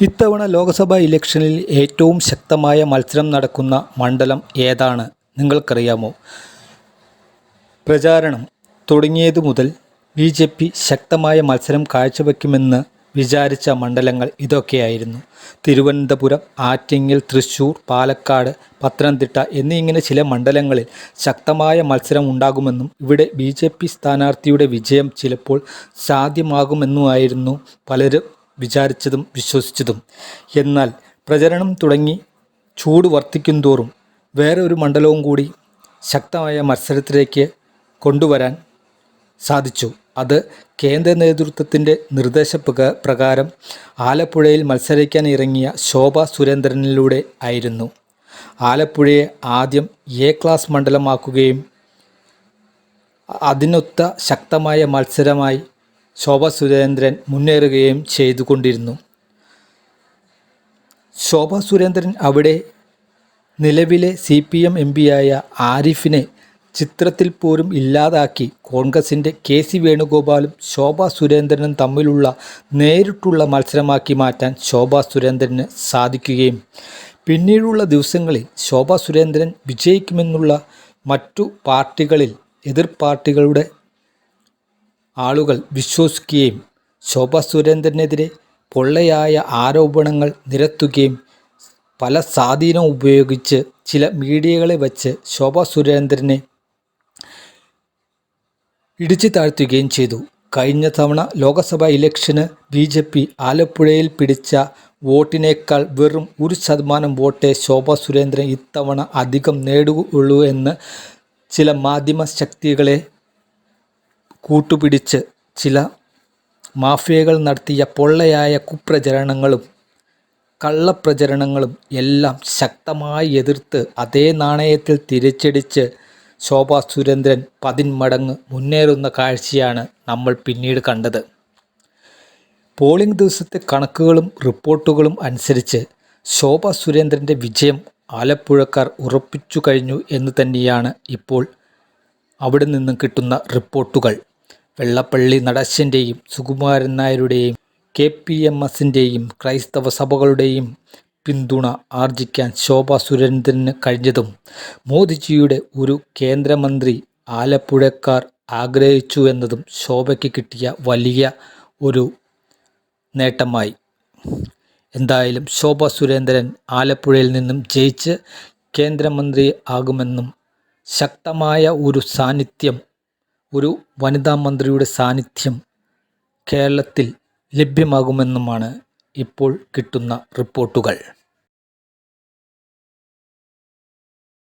ഇത്തവണ ലോക്സഭാ ഇലക്ഷനിൽ ഏറ്റവും ശക്തമായ മത്സരം നടക്കുന്ന മണ്ഡലം ഏതാണ്? നിങ്ങൾക്കറിയാമോ? പ്രചാരണം തുടങ്ങിയതു മുതൽ ബി ജെ പി ശക്തമായ മത്സരം കാഴ്ചവെക്കുമെന്ന് വിചാരിച്ച മണ്ഡലങ്ങൾ ഇതൊക്കെയായിരുന്നു. തിരുവനന്തപുരം ആറ്റിങ്ങൽ തൃശൂർ പാലക്കാട് പത്തനംതിട്ട എന്നിങ്ങനെ ചില മണ്ഡലങ്ങളിൽ ശക്തമായ മത്സരം ഉണ്ടാകുമെന്നും ഇവിടെ ബി ജെ പി സ്ഥാനാർത്ഥിയുടെ വിജയം ചിലപ്പോൾ സാധ്യമാകുമെന്നുമായിരുന്നു പലരും വിചാരിച്ചതും വിശ്വസിച്ചതും. എന്നാൽ പ്രചരണം തുടങ്ങി ചൂട് വർദ്ധിക്കുന്തോറും വേറെ ഒരു മണ്ഡലവും കൂടി ശക്തമായ മത്സരത്തിലേക്ക് കൊണ്ടുവരാൻ സാധിച്ചു. അത് കേന്ദ്ര നേതൃത്വത്തിന്റെ നിർദ്ദേശ പ്രകാരം ആലപ്പുഴയിൽ മത്സരിക്കാൻ ഇറങ്ങിയ ശോഭ സുരേന്ദ്രനിലൂടെ ആയിരുന്നു. ആലപ്പുഴയെ ആദ്യം എ ക്ലാസ് മണ്ഡലമാക്കുകയും അതിനൊത്ത ശക്തമായ മത്സരമായി ശോഭ സുരേന്ദ്രൻ മുന്നേറുകയും ചെയ്തുകൊണ്ടിരുന്നു. ശോഭ സുരേന്ദ്രൻ അവിടെ നിലവിലെ സി പി എം എം പിയായ ആരിഫിനെ ചിത്രത്തിൽ പോലും ഇല്ലാതാക്കി കോൺഗ്രസിന്റെ കെ സി വേണുഗോപാലും ശോഭ സുരേന്ദ്രനും തമ്മിലുള്ള നേരിട്ടുള്ള മത്സരമാക്കി മാറ്റാൻ ശോഭ സുരേന്ദ്രന് സാധിക്കുകയും പിന്നീടുള്ള ദിവസങ്ങളിൽ ശോഭ സുരേന്ദ്രൻ വിജയിക്കുമെന്നുള്ള മറ്റു പാർട്ടികളിൽ എതിർ പാർട്ടികളുടെ ആളുകൾ വിശ്വസിക്കുകയും ശോഭ സുരേന്ദ്രനെതിരെ പൊള്ളയായ ആരോപണങ്ങൾ നിരത്തുകയും പല സ്വാധീനം ഉപയോഗിച്ച് ചില മീഡിയകളെ വച്ച് ശോഭ സുരേന്ദ്രനെ ഇടിച്ചു താഴ്ത്തുകയും ചെയ്തു. കഴിഞ്ഞ തവണ ലോക്സഭാ ഇലക്ഷന് ബി ജെ പി ആലപ്പുഴയിൽ പിടിച്ച വോട്ടിനേക്കാൾ വെറും ഒരു ശതമാനം വോട്ടേ ശോഭ സുരേന്ദ്രൻ ഇത്തവണ അധികം നേടുകയുള്ളൂ എന്ന് ചില മാധ്യമ ശക്തികളെ കൂട്ടുപിടിച്ച് ചില മാഫിയകൾ നടത്തിയ പൊള്ളയായ കുപ്രചരണങ്ങളും കള്ളപ്രചരണങ്ങളും എല്ലാം ശക്തമായി എതിർത്ത് അതേ നാണയത്തിൽ തിരിച്ചടിച്ച് ശോഭാ സുരേന്ദ്രൻ പതിന്മടങ്ങ് മുന്നേറുന്ന കാഴ്ചയാണ് നമ്മൾ പിന്നീട് കണ്ടത്. പോളിംഗ് ദിവസത്തെ കണക്കുകളും റിപ്പോർട്ടുകളും അനുസരിച്ച് ശോഭ സുരേന്ദ്രന്റെ വിജയം ആലപ്പുഴക്കാർ ഉറപ്പിച്ചു കഴിഞ്ഞു എന്ന് തന്നെയാണ് ഇപ്പോൾ അവിടെ നിന്നും കിട്ടുന്ന റിപ്പോർട്ടുകൾ. വെള്ളപ്പള്ളി നടശന്റെയും സുകുമാരൻ നായരുടെയും കെ പി എം എസിന്റെയും ക്രൈസ്തവ സഭകളുടെയും പിന്തുണ ആർജിക്കാൻ ശോഭ സുരേന്ദ്രന് കഴിഞ്ഞതും മോദിജിയുടെ ഒരു കേന്ദ്രമന്ത്രി ആലപ്പുഴക്കാർ ആഗ്രഹിച്ചു എന്നതും ശോഭയ്ക്ക് കിട്ടിയ വലിയ ഒരു നേട്ടമായി. എന്തായാലും ശോഭ സുരേന്ദ്രൻ ആലപ്പുഴയിൽ നിന്നും ജയിച്ച് കേന്ദ്രമന്ത്രി ആകുമെന്നും ശക്തമായ ഒരു സാന്നിധ്യം ഒരു വനിതാ മന്ത്രിയുടെ സാന്നിധ്യം കേരളത്തിൽ ലഭ്യമാകുമെന്നുമാണ് ഇപ്പോൾ കിട്ടുന്ന റിപ്പോർട്ടുകൾ.